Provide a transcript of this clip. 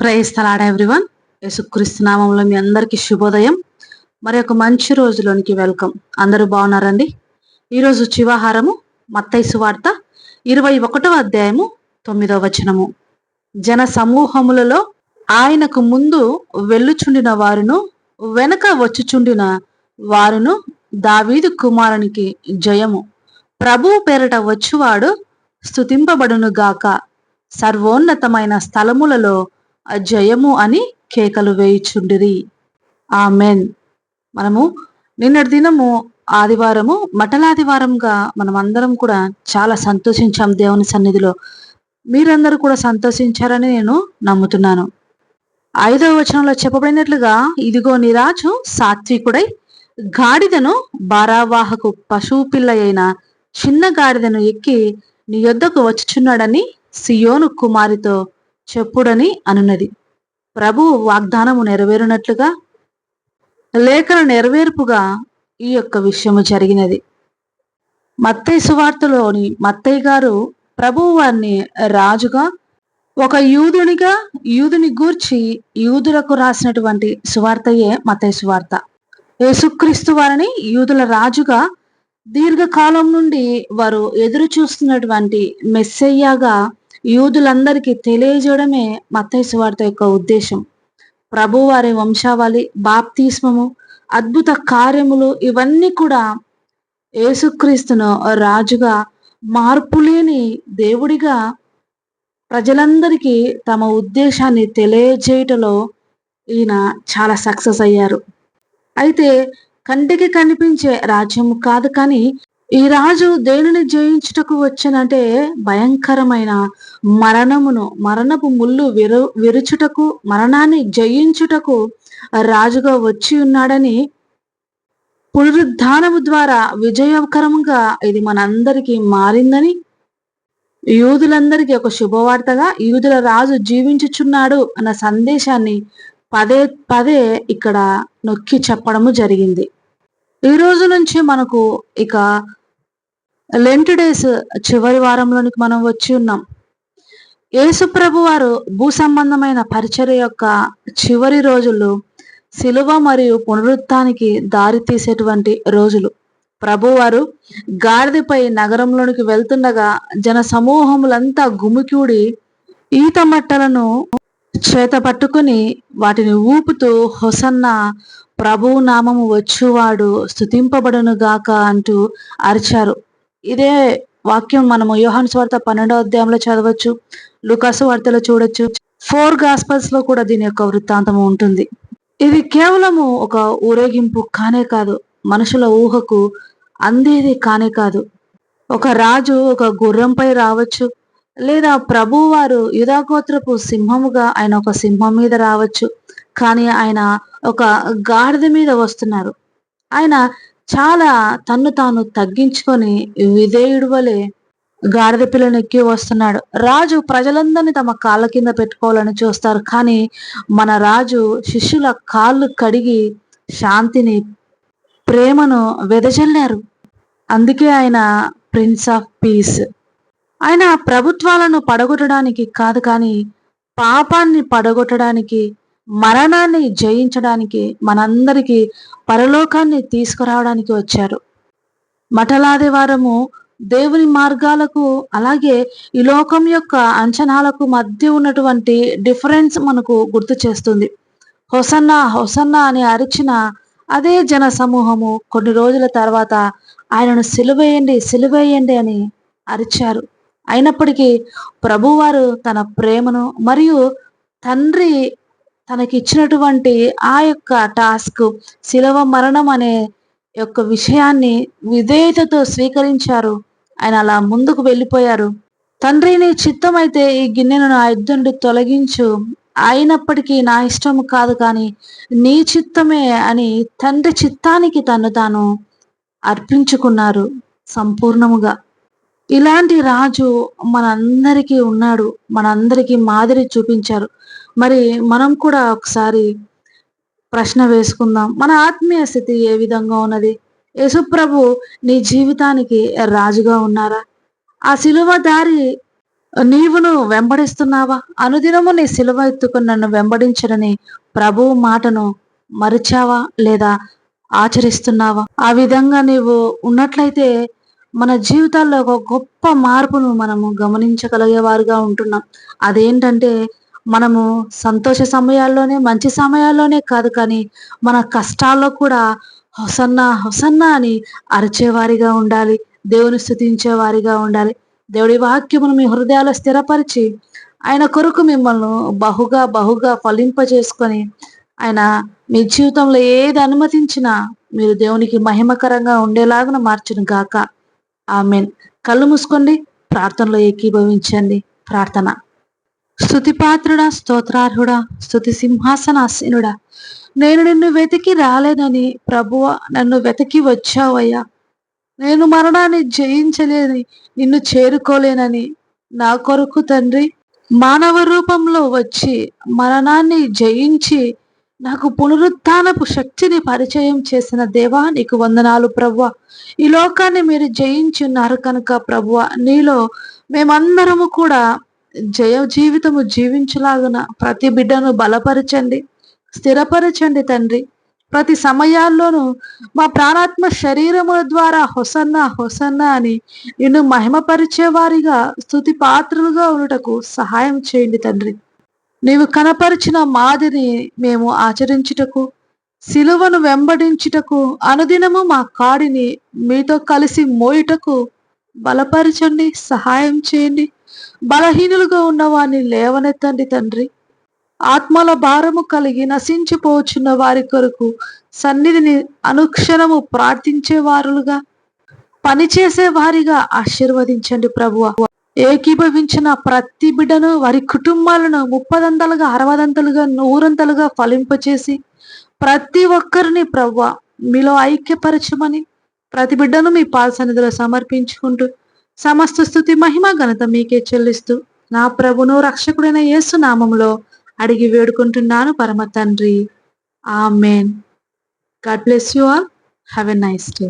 ప్రయస్తలాడ everyone యేసుక్రీస్తునామంలో మీ అందరికీ శుభోదయం. మరి ఒక మంచి రోజులోనికి వెల్కమ్. అందరూ బాగున్నారండి? ఈరోజు చివాహారము మత్తైసు వార్త ఇరవై ఒకటవ అధ్యాయము తొమ్మిదవ వచనము. జన సమూహములలో ఆయనకు ముందు వెళ్ళుచుండిన వారును వెనక వచ్చుచుండిన వారును దావీదు కుమారునికి జయము. ప్రభువు పేరట వచ్చువాడు స్తుతింపబడును గాక సర్వోన్నతమైన స్థలములలో జయము అని కేకలు వేయుచుండిరి. ఆమెన్. మనము నిన్నటి దినము ఆదివారము మటలాదివారంగా మనం అందరం కూడా చాలా సంతోషించాం దేవుని సన్నిధిలో. మీరందరూ కూడా సంతోషించారని నేను నమ్ముతున్నాను. ఐదవ వచనంలో చెప్పబడినట్లుగా ఇదిగో నిరాజు సాత్వికుడై గాడిదను బారావాహకు పశువు పిల్ల అయిన చిన్న గాడిదను ఎక్కి నీ యొద్దకు వచ్చుచున్నాడని సియోను కుమారితో చెప్పుడని అనున్నది. ప్రభువు వాగ్దానము నెరవేరునట్లుగా లేఖన నెరవేర్పుగా ఈ యొక్క విషయము జరిగినది. మత్తయ్య సువార్తలోని మత్తయ్య గారు ప్రభువు వారిని రాజుగా ఒక యూదునిగా యూదుని గూర్చి యూదులకు రాసినటువంటి సువార్తయే మత్తయ్య సువార్త. యేసుక్రీస్తు వారిని యూదుల రాజుగా దీర్ఘకాలం నుండి వారు ఎదురు చూస్తున్నటువంటి మెస్సయ్యాగా యూదులందరికీ తెలియజేయడమే మత్తైసు వార్త యొక్క ఉద్దేశం. ప్రభువారి వంశావళి బాప్తిస్మము అద్భుత కార్యములు ఇవన్నీ కూడా యేసుక్రీస్తును రాజుగా మార్పులేని దేవుడిగా ప్రజలందరికీ తమ ఉద్దేశాన్ని తెలియజేయటలో ఈయన చాలా సక్సెస్ అయ్యారు. అయితే కంటికి కనిపించే రాజ్యం కాదు కానీ ఈ రాజు దేనిని జయించుటకు వచ్చనంటే భయంకరమైన మరణమును మరణపు ముళ్ళు విరు విరుచుటకు మరణాన్ని జయించుటకు రాజుగా వచ్చి ఉన్నాడని పునరుద్ధానము ద్వారా విజయకరంగా ఇది మనందరికీ మారిందని యూదులందరికీ ఒక శుభవార్తగా యూదుల రాజు జీవించుచున్నాడు అన్న సందేశాన్ని పదే పదే ఇక్కడ నొక్కి చెప్పడము జరిగింది. ఈ రోజు నుంచి మనకు ఇక లెంట్ డేస్ చివరి వారంలోనికి మనం వచ్చి ఉన్నాం. యేసుప్రభు వారు భూ సంబంధమైన పరిచర్య యొక్క చివరి రోజులు శిలువ మరియు పునరుత్నికి దారి తీసేటువంటి రోజులు. ప్రభువారు గాడిదపై నగరంలోనికి వెళ్తుండగా జన సమూహములంతా గుమికూడి ఈత మట్టలను చేత పట్టుకుని వాటిని ఊపుతూ హొసన్న ప్రభువు నామము వచ్చువాడు స్థుతింపబడును గాక అంటూ అరిచారు. ఇదే వాక్యం మనము యోహాన్ స్వార్త పన్నెండో అధ్యాయంలో చదవచ్చు లుకాసు వార్తలో చూడొచ్చు. ఫోర్ గాస్పల్స్లో కూడా దీని యొక్క వృత్తాంతము ఉంటుంది. ఇది కేవలము ఒక ఊరేగింపు కానే కాదు మనుషుల ఊహకు అందేది కానే కాదు. ఒక రాజు ఒక గుర్రంపై రావచ్చు లేదా ప్రభువారు యుధాగోత్రపు సింహముగా ఆయన ఒక సింహం మీద రావచ్చు కానీ ఆయన ఒక గాడిద మీద వస్తున్నారు. ఆయన చాలా తన్ను తాను తగ్గించుకొని విధేయుడు వలె గాడిద పిల్లనెక్కి వస్తున్నాడు. రాజు ప్రజలందరినీ తమ కాళ్ళ కింద పెట్టుకోవాలని చూస్తారు. కానీ మన రాజు శిష్యుల కాళ్ళు కడిగి శాంతిని ప్రేమను వెదజల్లారు. అందుకే ఆయన ప్రిన్స్ ఆఫ్ పీస్. ఆయన ప్రభుత్వాలను పడగొట్టడానికి కాదు కానీ పాపాన్ని పడగొట్టడానికి మరణాన్ని జయించడానికి మనందరికీ పరలోకాన్ని తీసుకురావడానికి వచ్చారు. మఠలాదివారము దేవుని మార్గాలకు అలాగే ఈ లోకం యొక్క అంచనాలకు మధ్య ఉన్నటువంటి డిఫరెన్స్ మనకు గుర్తు చేస్తుంది. హొసన్న హొసన్న అని అరిచిన అదే జన సమూహము కొన్ని రోజుల తర్వాత ఆయనను సిలువేయండి సిలువేయండి అని అరిచారు. అయినప్పటికీ ప్రభువారు తన ప్రేమను మరియు తండ్రి తనకిచ్చినటువంటి ఆ యొక్క టాస్క్ శిలవ మరణం అనే యొక్క విషయాన్ని విధేయతతో స్వీకరించారు. ఆయన అలా ముందుకు వెళ్ళిపోయారు. తండ్రి నీ చిత్తం అయితే ఈ గిన్నెను నా ఇద్దరు తొలగించు. అయినప్పటికీ నా ఇష్టం కాదు కానీ నీ చిత్తమే అని తండ్రి చిత్తానికి తను తాను అర్పించుకున్నారు సంపూర్ణముగా. ఇలాంటి రాజు మనందరికీ ఉన్నాడు మనందరికీ మాదిరి చూపించారు. మరి మనం కూడా ఒకసారి ప్రశ్న వేసుకుందాం. మన ఆత్మీయ స్థితి ఏ విధంగా ఉన్నది? యేసుప్రభు నీ జీవితానికి రాజుగా ఉన్నారా? ఆ సిలువ దారి నీవును వెంబడిస్తున్నావా? అనుదినము నీ సిలువ ఎత్తుకుని నన్ను వెంబడించడని ప్రభువు మాటను మరిచావా లేదా ఆచరిస్తున్నావా? ఆ విధంగా నీవు ఉన్నట్లయితే మన జీవితాల్లో ఒక గొప్ప మార్పును మనము గమనించగలిగే వారుగా ఉంటున్నాం. అదేంటంటే మనము సంతోష సమయాల్లోనే మంచి సమయాల్లోనే కాదు కానీ మన కష్టాల్లో కూడా హొసన్న హొసన్నా అని అరిచేవారిగా ఉండాలి దేవుని స్థుతించే వారిగా ఉండాలి. దేవుడి వాక్యమును మీ హృదయాలు స్థిరపరిచి ఆయన కొరకు మిమ్మల్ని బహుగా బహుగా ఫలింపజేసుకొని ఆయన మీ జీవితంలో ఏది అనుమతించినా మీరు దేవునికి మహిమకరంగా ఉండేలాగా మార్చును గాక. ఆమెన్. కళ్ళు మూసుకోండి ప్రార్థనలో ఏకీభవించండి. ప్రార్థన. స్థుతిపాత్రుడా స్తోత్రార్హుడా స్థుతి సింహాసనాసీనుడా. నేను నిన్ను వెతికి రాలేదని ప్రభువ నన్ను వెతికి వచ్చావయ్యా. నేను మరణాన్ని జయించలేని నిన్ను చేరుకోలేనని నా కొరకు తండ్రి మానవ రూపంలో వచ్చి మరణాన్ని జయించి నాకు పునరుత్నపు శక్తిని పరిచయం చేసిన దేవా నీకు వందనాలు ప్రభు ఈ లోకాన్ని మీరు జయించున్నారు కనుక ప్రభు నీలో మేమందరము కూడా జయ జీవితము జీవించలాగున ప్రతి బిడ్డను బలపరచండి స్థిరపరచండి తండ్రి. ప్రతి సమయాల్లోనూ మా ప్రాణాత్మ శరీరముల ద్వారా హొసన్న హొసన్న అని నిన్ను మహిమపరిచే వారిగా స్థుతి పాత్రలుగా ఉండటకు సహాయం చేయండి తండ్రి. నీవు కనపరిచిన మాదిరి మేము ఆచరించుటకు శిలువను వెంబడించుటకు అనుదినము మా కాడిని మీతో కలిసి మోయుటకు బలపరచండి సహాయం చేయండి. బలహీనులుగా ఉన్న వారిని లేవనెత్తండి తండ్రి. ఆత్మల భారము కలిగి నశించిపోచున్న వారి కొరకు సన్నిధిని అనుక్షణము ప్రార్థించే వారులుగా పనిచేసే వారిగా ఆశీర్వదించండి ప్రభువ. ఏకీభవించిన ప్రతి బిడ్డను వారి కుటుంబాలను ముప్పదంతలుగా అరవదంతలుగా నూరంతలుగా ఫలింపచేసి ప్రతి ఒక్కరిని ప్రవ్వ మీలో ఐక్యపరచమని ప్రతి బిడ్డను మీ పాల సన్నిధిలో సమర్పించుకుంటూ సమస్త స్థుతి మహిమ ఘనత మీకే చెల్లిస్తూ నా ప్రభును రక్షకుడైన యేసు నామంలో అడిగి వేడుకుంటున్నాను పరమ తండ్రి. Amen God bless you all. Have a nice day.